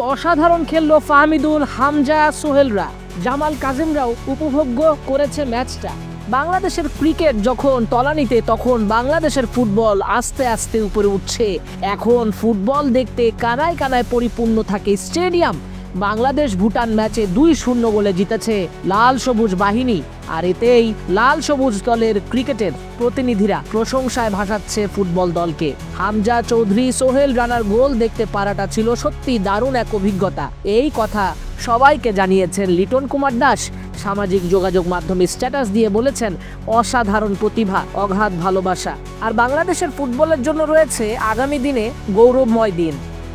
অসাধারণ খেললো ফাহমিদুল, হামজা, সোহেলরা। জামাল কাজিমরাও উপভোগ্য করেছে ম্যাচটা। বাংলাদেশের ক্রিকেট যখন তলানিতে, তখন বাংলাদেশের ফুটবল আস্তে আস্তে উপরে উঠছে। এখন ফুটবল দেখতে কানায় কানায় পরিপূর্ণ থাকে স্টেডিয়াম। বাংলাদেশ ভুটান ম্যাচে দুই শূন্য গোলে জিতেছে লাল সবুজ বাহিনী। আর এতেই লাল সবুজ দলের ক্রিকেটের প্রতিনিধিরা প্রশংসায় ভাসাচ্ছে ফুটবল দলকে। হামজা চৌধুরী, সোহেল রানার গোল দেখতে পারাটা ছিল সত্যি দারুণ এক অভিজ্ঞতা। এই কথা সবাইকে জানিয়েছেন লিটন কুমার দাস। সামাজিক যোগাযোগ মাধ্যমে স্ট্যাটাস দিয়ে বলেছেন, অসাধারণ প্রতিভা, অগাধ ভালোবাসা। আর বাংলাদেশের ফুটবলের জন্য রয়েছে আগামী দিনে গৌরবময় দিন।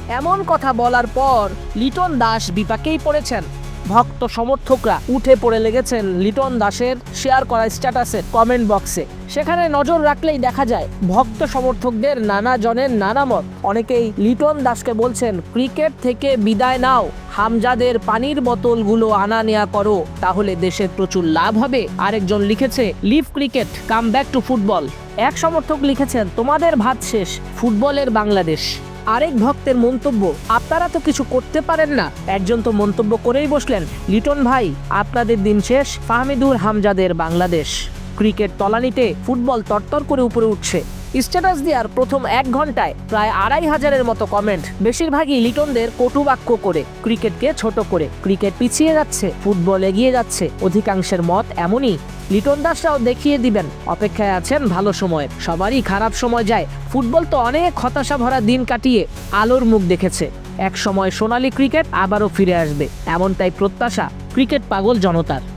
এমন কথা বলার পর লিটন দাস বিপাকেই পড়েছেন। ভক্ত সমর্থকরা উঠে পড়ে লেগেছেন লিটন দাসের শেয়ার করা স্ট্যাটাসের কমেন্ট বক্সে সেখানে নজর রাখলেই দেখা যায়, ভক্ত সমর্থকদের নানা জনের নানা মত। অনেকেই লিটন দাসকে বলছেন, ক্রিকেট থেকে বিদায় নাও, হামজাদের পানির বোতলগুলো আনা নেয়া করো, তাহলে দেশের প্রচুর লাভ হবে। আরেকজন লিখেছে live cricket come back to football এক সমর্থক লিখেছেন, তোমাদের ভাত শেষ ফুটবলের বাংলাদেশ। আরেক ভক্তের মন্তব্য, আপনারা তো কিছু করতে পারেন না। একজন তো মন্তব্য করেই বসলেন, লিটন ভাই, আপনাদের দিন শেষ, ফাহমিদুর হামজাদের বাংলাদেশ। ক্রিকেট তলানিতে ফুটবল তরতর করে উপরে উঠছে। স্ট্যাটাস দেওয়ার প্রথম এক ঘন্টায় প্রায় আড়াই হাজারের মতো কমেন্ট। বেশিরভাগই লিটনদের কটুবাক্য করে, ক্রিকেটকে ছোট করে। ক্রিকেট পিছিয়ে যাচ্ছে, ফুটবল এগিয়ে যাচ্ছে, অধিকাংশের মত এমনই। লিটন দাসরাও দেখিয়ে দিবেন। অপেক্ষায় আছেন ভালো সময়ের সবারই খারাপ সময় যায়। ফুটবল তো অনেক হতাশা ভরা দিন কাটিয়ে আলোর মুখ দেখেছে। এক সময় সোনালি ক্রিকেট আবারও ফিরে আসবে। এমনটাই প্রত্যাশা ক্রিকেট পাগল জনতার।